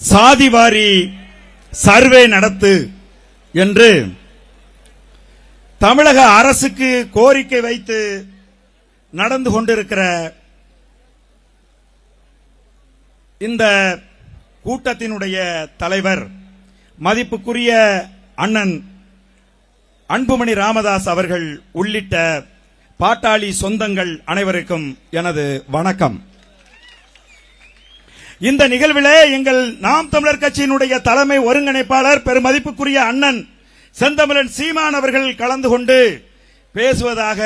சாதிவாரி சர்வே நடத்து என்று தமிழக அரசுக்கு கோரிக்கை வைத்து நடந்து கொண்டிருக்கிற இந்த கூட்டத்தினுடைய தலைவர் மதிப்புக்குரிய அண்ணன் அன்புமணி ராமதாஸ் அவர்கள் உள்ளிட்ட பாட்டாளி சொந்தங்கள் அனைவருக்கும் எனது வணக்கம். இந்த நிகழ்விலே எங்கள் நாம் தமிழர் கட்சியினுடைய தலைமை ஒருங்கிணைப்பாளர் பெருமதிப்புக்குரிய அண்ணன் செந்தமிழன் சீமான் அவர்கள் கலந்து கொண்டு பேசுவதாக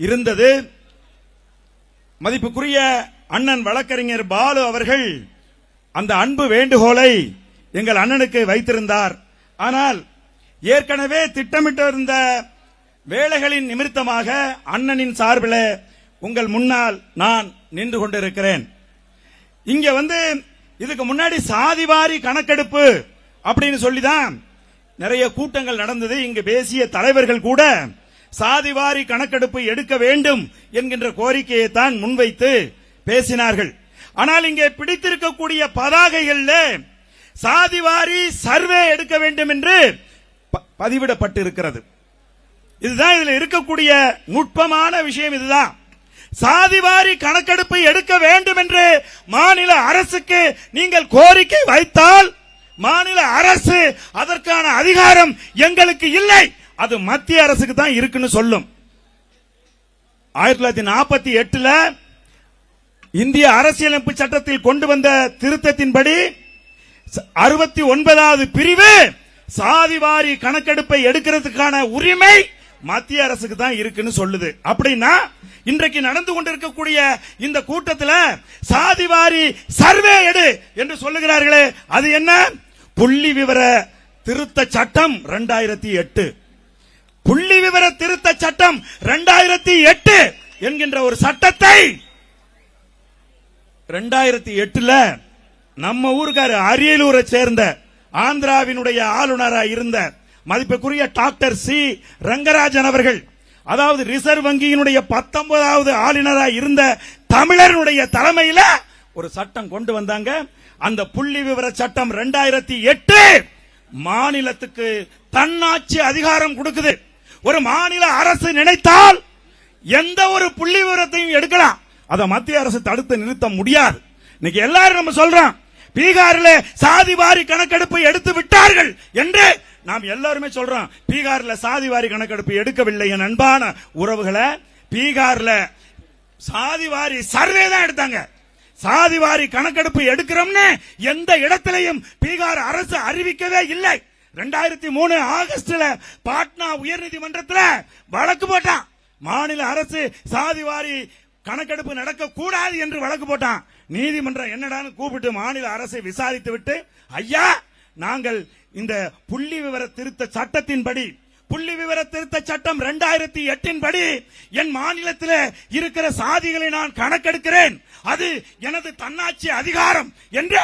இருந்தது. மதிப்புக்குரிய அண்ணன் வழக்கறிஞர் பாலு அவர்கள் அந்த அன்பு வேண்டுகோளை எங்கள் அண்ணனுக்கு வைத்திருந்தார். ஆனால் ஏற்கனவே திட்டமிட்டிருந்த வேலைகளின் நிமித்தமாக அண்ணனின் சார்பில் உங்கள் முன்னால் நான் நின்று கொண்டிருக்கிறேன். இங்க வந்து இதுக்கு முன்னாடி சாதிவாரி கணக்கெடுப்பு அப்படின்னு சொல்லிதான் நிறைய கூட்டங்கள் நடந்தது. இங்கு பேசிய தலைவர்கள் கூட சாதிவாரி கணக்கெடுப்பு எடுக்க வேண்டும் என்கின்ற கோரிக்கையை தான் முன்வைத்து பேசினார்கள். ஆனால் இங்கே பிடித்திருக்கக்கூடிய பதாகைகள்ல சாதிவாரி சர்வே எடுக்க வேண்டும் என்று ப- பதிவிடப்பட்டிருக்கிறது. இதுதான் இதுல இருக்கக்கூடிய நுட்பமான விஷயம் இதுதான். சாதிவாரி கணக்கெடுப்பு எடுக்க வேண்டும் என்று மாநில அரசுக்கு நீங்கள் கோரிக்கை வைத்தால் மாநில அரசு அதற்கான அதிகாரம் எங்களுக்கு இல்லை. அது மத்திய அரசுக்கு தான் இருக்குன்னு சொல்லும். ஆயிரத்தி தொள்ளாயிரத்தி நாற்பத்தி எட்டுல இந்திய அரசியலமைப்பு சட்டத்தில் கொண்டு வந்த திருத்தத்தின்படி அறுபத்தி ஒன்பதாவது பிரிவு சாதிவாரி கணக்கெடுப்பை எடுக்கிறதுக்கான உரிமை மத்திய அரசுக்கு தான் இருக்குன்னு சொல்லுது. அப்படின்னா இன்றைக்கு நடந்து கொண்டிருக்கக்கூடிய இந்த கூட்டத்தில் சாதிவாரி சர்வே எடு என்று சொல்லுகிறார்களே. அது என்ன? புள்ளி விவர திருத்த சட்டம் ரெண்டாயிரத்தி எட்டு. புள்ளி விவர திருத்த சட்டம் ரெண்டாயிரத்தி எட்டு என்கின்ற ஒரு சட்டத்தை ரெண்டாயிரத்தி எட்டுல நம்ம ஊருக்காரு அரியலூரை சேர்ந்த ஆந்திராவினுடைய ஆளுநராக இருந்த மதிப்புக்குரிய டாக்டர் சி ரங்கராஜன் அவர்கள் அதாவது ரிசர்வ் வங்கியினுடைய பத்தொன்பதாவது ஆளுநராக இருந்த தமிழருடைய தலைமையில ஒரு சட்டம் கொண்டு வந்தாங்க. அந்த புள்ளி விவர சட்டம் ரெண்டாயிரத்தி எட்டு மாநிலத்துக்கு தன்னாட்சி அதிகாரம் கொடுக்குது. ஒரு மாநில அரசு நினைத்தால் எந்த ஒரு புள்ளி விவரத்தையும் எடுக்கலாம். அதை மத்திய அரசு தடுத்து நிறுத்த முடியாது. இன்னைக்கு எல்லாரும் நம்ம சொல்றோம் பீகாரில் சாதி வாரி கணக்கெடுப்பு எடுத்து விட்டார்கள் என்று நாம் எல்லாருமே சொல்றோம் பீகார்ல சாதி வாரி கணக்கெடுப்பு எடுக்கவில்லை என் அன்பான உறவுகளை. பீகார்ல சாதி வாரி சர்வே தான் எடுத்தாங்க. சாதி வாரி கணக்கெடுப்பு எடுக்கிறோம்னு எந்த இடத்திலையும் பீகார் அரசு அறிவிக்கவே இல்லை. ரெண்டாயிரத்தி மூணு ஆகஸ்ட்ல பாட்னா உயர்நீதிமன்றத்தில் வழக்கு போட்டான். மாநில அரசு சாதி வாரி கணக்கெடுப்பு நடக்க கூடாது என்று வழக்கு போட்டான். நீதிமன்றம் என்னடான்னு கூப்பிட்டு மாநில அரசை விசாரித்து விட்டு ஐயா நாங்கள் இந்த புள்ளி விவர திருத்த சட்டத்தின்படி புள்ளி விவர திருத்த சட்டம் ரெண்டாயிரத்தி எட்டின் படி என் மாநிலத்தில் இருக்கிற சாதிகளை நான் கணக்கெடுக்கிறேன். அது எனது தன்னாட்சி அதிகாரம் என்று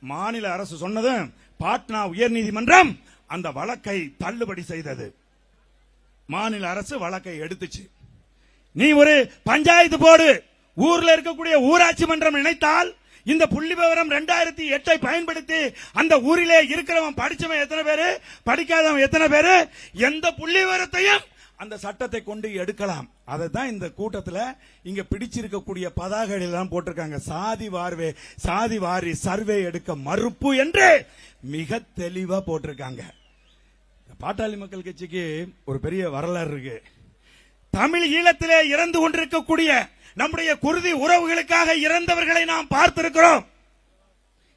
மாநில அரசு சொன்னதும் பாட்னா உயர்நீதிமன்றம் அந்த வழக்கை தள்ளுபடி செய்தது. மாநில அரசு வழக்கை எடுத்துச்சு. நீ ஒரு பஞ்சாயத்து போடு. ஊர்ல இருக்கக்கூடிய ஊராட்சி மன்றம் நினைத்தால் இந்த புள்ளி விவரம் ரெண்டாயிரத்தி எட்டை பயன்படுத்தி அந்த ஊரிலே இருக்கிறவன் படிச்சவன் எத்தனை பேரு? படிக்காதவன் எத்தனை பேரு? எந்த புள்ளி விவரத்தையும் அந்த சட்டத்தை கொண்டு எடுக்கலாம். அதை தான் இந்த கூட்டத்தில் இங்க பிடிச்சிருக்கக்கூடிய பதாகைகள் எல்லாம் போட்டிருக்காங்க. சாதி வார்வே சாதி வாரி சர்வே எடுக்க மறுப்பு என்று மிக தெளிவா போட்டிருக்காங்க. பாட்டாளி மக்கள் கட்சிக்கு ஒரு பெரிய வரலாறு இருக்கு. தமிழ் ஈழத்திலே இறந்து கொண்டிருக்கக்கூடிய நம்முடைய குருதி உறவுகளுக்காக இறந்தவர்களை நாம் பார்த்திருக்கிறோம்.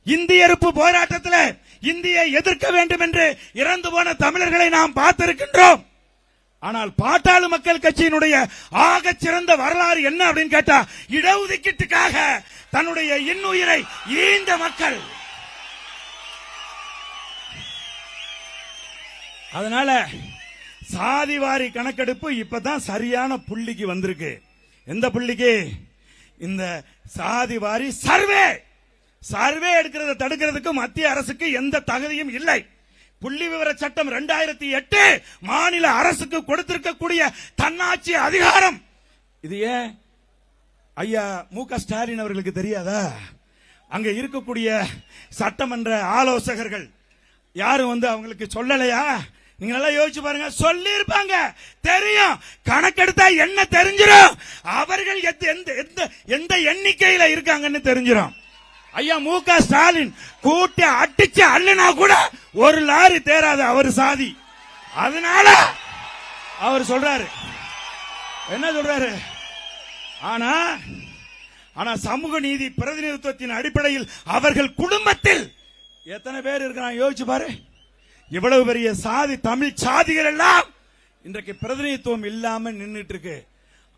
இந்திய எதிர்ப்பு போராட்டத்தில் இந்தியை எதிர்க்க வேண்டும் என்று இறந்து போன தமிழர்களை நாம் பார்த்திருக்கின்றோம். ஆனால் பாட்டாளி மக்கள் கட்சியினுடைய ஆக சிறந்த வரலாறு என்ன அப்படின்னு கேட்டா இடஒதுக்கீட்டுக்காக தன்னுடைய இன்னுயிரை ஈந்த மக்கள். அதனால சாதிவாரி கணக்கெடுப்பு இப்பதான் சரியான புள்ளிக்கு வந்திருக்கு. எந்த புள்ளிக்கு? இந்த சாதிவாரி சர்வே! சர்வே எடுக்கிறத தடுக்கிறதுக்கு மத்திய அரசுக்கு எந்த தகுதியும் இல்லை. புள்ளி விவர சட்டம் ரெண்டாயிரத்தி எட்டு மாநில அரசுக்கு கொடுத்திருக்கக்கூடிய தன்னாட்சி அதிகாரம். இது ஏன்? ஐயா மு க ஸ்டாலின் அவர்களுக்கு தெரியாதா? அங்க இருக்கக்கூடிய சட்டமன்ற ஆலோசகர்கள். யாரும் வந்து அவங்களுக்கு சொல்லலையா? நீங்க நல்லா யோசிச்சு பாருங்க. சொல்லி இருப்பாங்க தெரியும். கணக்கெடுத்தா என்ன தெரிஞ்சிடும் அவர்கள் எந்த எந்த- எந்த எந்த எண்ணிக்கையில இருக்காங்கன்னு தெரிஞ்சிடும் ஐயா மு க ஸ்டாலின் கூட்டி அடிச்சு அள்ளுனா கூட ஒரு லாரி தேராது அவர் சாதி. அதனால அவர் சொல்றாரு. என்ன சொல்றாரு? ஆனா ஆனா சமூக நீதி பிரதிநிதித்துவத்தின் அடிப்படையில் அவர்கள் குடும்பத்தில் எத்தனை பேர் இருக்கிறான் யோசிச்சு பாரு. இவ்வளவு பெரிய சாதி தமிழ் சாதிகள் எல்லாம் இன்றைக்கு பிரதிநிதித்துவம் இல்லாம நின்றுட்டு இருக்கு.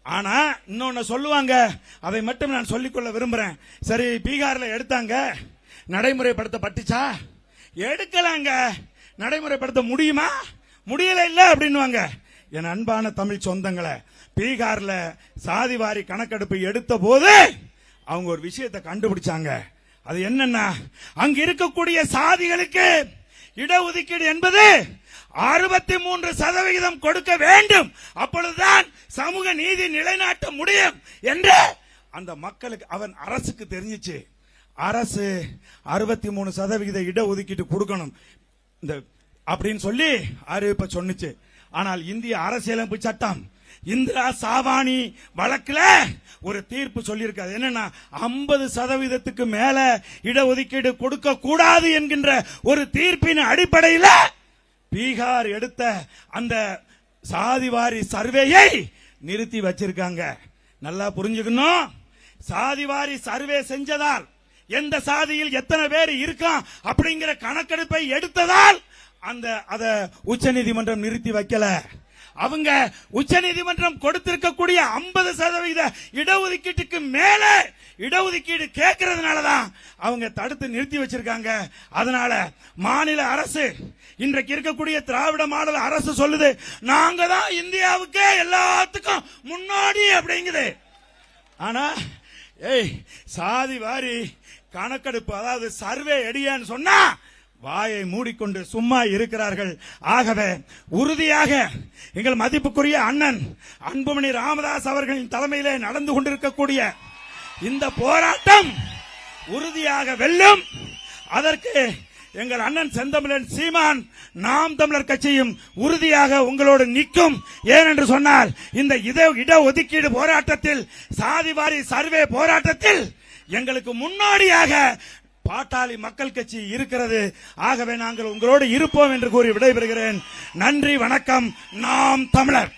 ஆனா இன்னொன்னு சொல்லுவாங்க. அதை மட்டும் நான் சொல்லிக்கொள்ள விரும்புறேன். சரி பீகார்ல எடுத்தாங்க. நடைமுறைப்படுத்த பட்டுச்சா எடுக்கலாங்க. நடைமுறைப்படுத்த முடியுமா? முடியல இல்ல அப்படின்னுவாங்க. என் அன்பான தமிழ் சொந்தங்களை பீகார்ல சாதிவாரி கணக்கெடுப்பு எடுத்த போது அவங்க ஒரு விஷயத்தை கண்டுபிடிச்சாங்க. அது என்னன்னா அங்க இருக்கக்கூடிய சாதிகளுக்கு இடஒதுக்கீடு என்பது அறுபத்தி மூன்று சதவிகிதம் கொடுக்க வேண்டும். அப்பொழுதுதான் சமூக நீதி நிலைநாட்ட முடியும் என்று அந்த மக்களுக்கு அவன் அரசுக்கு தெரிஞ்சிச்சு. அரசு அறுபத்தி மூணு சதவிகித இடஒதுக்கீடு கொடுக்கணும். இந்த அப்படின்னு சொல்லி அறிவிப்பை சொன்னுச்சு. ஆனால் இந்திய அரசியலமைப்பு சட்டம் இந்திரா சாவானி வழக்குல ஒரு தீர்ப்பு சொல்லியிருக்காது அது என்னன்னா ஐம்பது சதவீதத்துக்கு மேல இடஒதுக்கீடு கொடுக்க கூடாது என்கின்ற ஒரு தீர்ப்பின் அடிப்படையில் பீகார் எடுத்த அந்த சாதிவாரி சர்வேயை நிறுத்தி வச்சிருக்காங்க. நல்லா புரிஞ்சுக்கணும். சாதிவாரி சர்வே செஞ்சதால் எந்த சாதியில் எத்தனை பேர் இருக்கான் அப்படிங்கிற கணக்கெடுப்பை எடுத்ததால் அந்த அத உச்சநீதிமன்றம் நிறுத்தி வைக்கல. அவங்க உச்சநீதிமன்றம் கொடுத்திருக்கக்கூடிய 50% சதவீத இடஒதுக்கீட்டுக்கு மேல இடஒதுக்கீடு கேட்கறதுனாலதான் அவங்க தடுத்து நிறுத்தி வச்சிருக்காங்க. அதனால மாநில அரசு இன்றைக்கு இருக்கக்கூடிய திராவிட மாடல் அரசு சொல்லுது நாங்க தான் இந்தியாவுக்கே எல்லாத்துக்கும் முன்னாடி அப்படிங்குது. ஆனா ஏய் சாதி வாரி கணக்கெடுப்பு அதாவது சர்வே எடியான்னு சொன்னா வாயை மூடிக்கொண்டு சும்மா இருக்கிறார்கள். ஆகவே உறுதியாக எங்கள் மதிப்புக்குரிய அண்ணன் அன்புமணி ராமதாஸ் அவர்களின் தலைமையிலே நடந்து கொண்டிருக்கக்கூடிய இந்த போராட்டம் உறுதியாக வெல்லும். அதற்கு எங்கள் அண்ணன் செந்தமிழன் சீமான் நாம் தமிழர் கட்சியும் உறுதியாக உங்களோடு நிற்கும். ஏனென்று சொன்னால் இந்த இட இடஒதுக்கீடு போராட்டத்தில் சாதிவாரி சர்வே போராட்டத்தில் எங்களுக்கு முன்னோடியாக பாட்டாளி மக்கள் கட்சி இருக்கிறது. ஆகவே நாங்கள் உங்களோடு இருப்போம் என்று கூறி விடைபெறுகிறேன். நன்றி வணக்கம். நாம் தமிழர்.